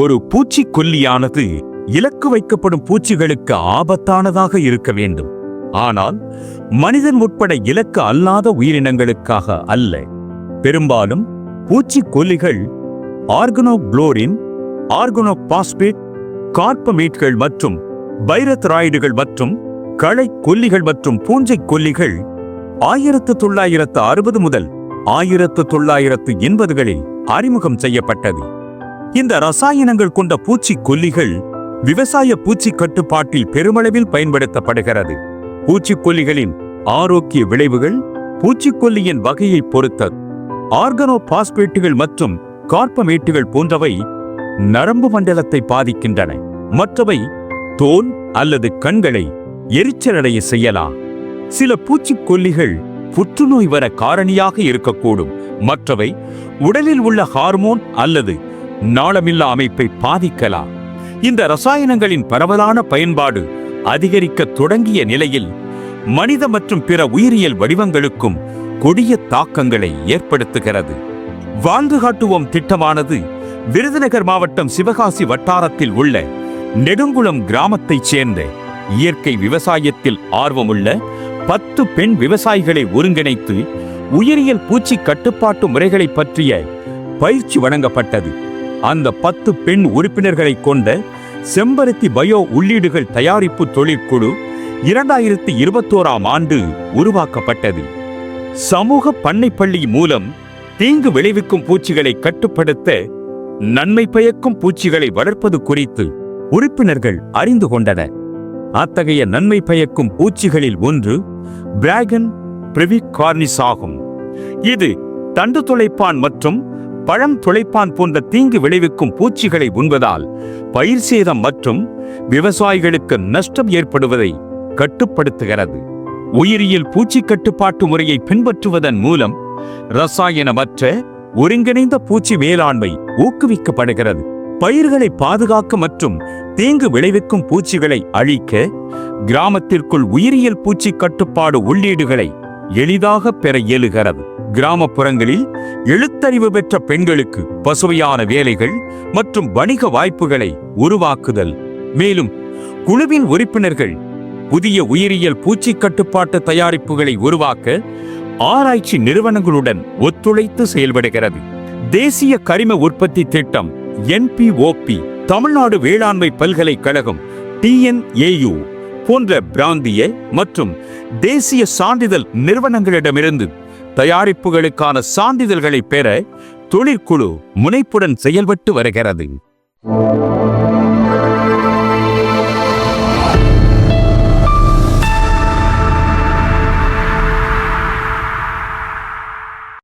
ஒரு பூச்சிக்கொல்லியானது இலக்கு வைக்கப்படும் பூச்சிகளுக்கு ஆபத்தானதாக இருக்க வேண்டும். ஆனால் மனிதன் உட்பட இலக்கு அல்லாத உயிரினங்களுக்காக அல்ல. பெரும்பாலும் பூச்சிக்கொல்லிகள் ஆர்கனோக்ளோரின் ஆர்கனோபாஸ்பேட் கார்பமேட்கள் மற்றும் பைரத்ராய்டுகள் மற்றும் களை கொல்லிகள் மற்றும் பூஞ்சை கொல்லிகள் ஆயிரத்து தொள்ளாயிரத்து அறுபது முதல் ஆயிரத்து தொள்ளாயிரத்து எண்பதுகளில் அறிமுகம் செய்யப்பட்டது. இந்த ரசாயனங்கள் கொண்ட பூச்சி கொல்லிகள் விவசாய பூச்சி கட்டுப்பாட்டில் பெருமளவில் பயன்படுத்தப்படுகிறது. பூச்சிக்கொல்லிகளின் ஆரோக்கிய விளைவுகள் பூச்சிக்கொல்லியின் வகையை பொறுத்த ஆர்கனோ பாஸ்பேட்டுகள் மற்றும் கார்பமேட்டுகள் போன்றவை நரம்பு மண்டலத்தை பாதிக்கின்றன. மற்றவை தோல் அல்லது கண்களை எரிச்சலடைய செய்யலாம். சில பூச்சிக்கொல்லிகள் புற்றுநோய் வர காரணியாக இருக்கக்கூடும். மற்றவை உடலில் உள்ள ஹார்மோன் அல்லது நாளமில்லா அமைப்பை பாதிக்கலாம். இந்த ரசாயனங்களின் பரவலான பயன்பாடு அதிகரிக்க தொடங்கிய நிலையில் மனித மற்றும் பிற உயிரியல் வடிவங்களுக்கும் கொடிய தாக்கங்களை ஏற்படுத்துகிறது. வாழ்ந்து காட்டுவோம் திட்டமானது விருதுநகர் மாவட்டம் சிவகாசி வட்டாரத்தில் உள்ள நெடுங்குளம் கிராமத்தைச் சேர்ந்த இயற்கை விவசாயத்தில் ஆர்வமுள்ள பத்து பெண் விவசாயிகளை ஒருங்கிணைத்து உயிரியல் பூச்சி கட்டுப்பாட்டு முறைகளை பற்றிய பயிற்சி வழங்கப்பட்டது. அந்த பத்து பெண் உறுப்பினர்களை கொண்ட செம்பருத்தி பயோ உள்ளீடுகள் தயாரிப்பு தொழிற்குழு இரண்டாயிரத்தி இருபத்தோராம் ஆண்டு உருவாக்கப்பட்டது. சமூக பண்ணைப்பள்ளி மூலம் தீங்கு விளைவிக்கும் பூச்சிகளை கட்டுப்படுத்த நன்மை பயக்கும் பூச்சிகளை வளர்ப்பது குறித்து உறுப்பினர்கள் அறிந்து கொண்டனர். அத்தகைய நன்மை பயக்கும் பூச்சிகளில் ஒன்று பிராகன் பிரிவிகார்னிஸ் ஆகும். இது தண்டு துளைப்பான் மற்றும் பழம் துளைப்பான் போன்ற தீங்கு விளைவிக்கும் பூச்சிகளை உண்பதால் பயிர் சேதம் மற்றும் விவசாயிகளுக்கு நஷ்டம் ஏற்படுவதை கட்டுப்படுத்துகிறது. உயிரியல் பூச்சி கட்டுப்பாட்டு முறையை பின்பற்றுவதன் மூலம் ரசாயனமற்ற ஒருங்கிணைந்த பூச்சி மேலாண்மை ஊக்குவிக்கப்படுகிறது. பயிர்களை பாதுகாக்க மற்றும் தீங்கு விளைவிக்கும் பூச்சிகளை அழிக்க கிராமத்திற்குள் உயிரியல் பூச்சி கட்டுப்பாடு உள்ளீடுகளை எளிதாக பெற இயலுகிறது. கிராமப்புறங்களில் எழுத்தறிவு பெற்ற பெண்களுக்கு பசுமையான வேலைகள் மற்றும் வணிக வாய்ப்புகளை உருவாக்குதல். மேலும் குழுவின் உறுப்பினர்கள் புதிய உயிரியல் பூச்சி கட்டுப்பாட்டு தயாரிப்புகளை உருவாக்க ஆராய்ச்சி நிறுவனங்களுடன் ஒத்துழைத்து செயல்படுகிறது. தேசிய கரிம உற்பத்தி திட்டம் என்பிஓபி தமிழ்நாடு வேளாண்மை பல்கலைக்கழகம் டிஎன்ஏயு போன்ற பிராந்திய மற்றும் தேசிய சான்றிதழ் நிறுவனங்களிடமிருந்து தயாரிப்புகளுக்கான சான்றிதழ்களை பெற தொழிற்குழு முனைப்புடன் செயல்பட்டு வருகிறது.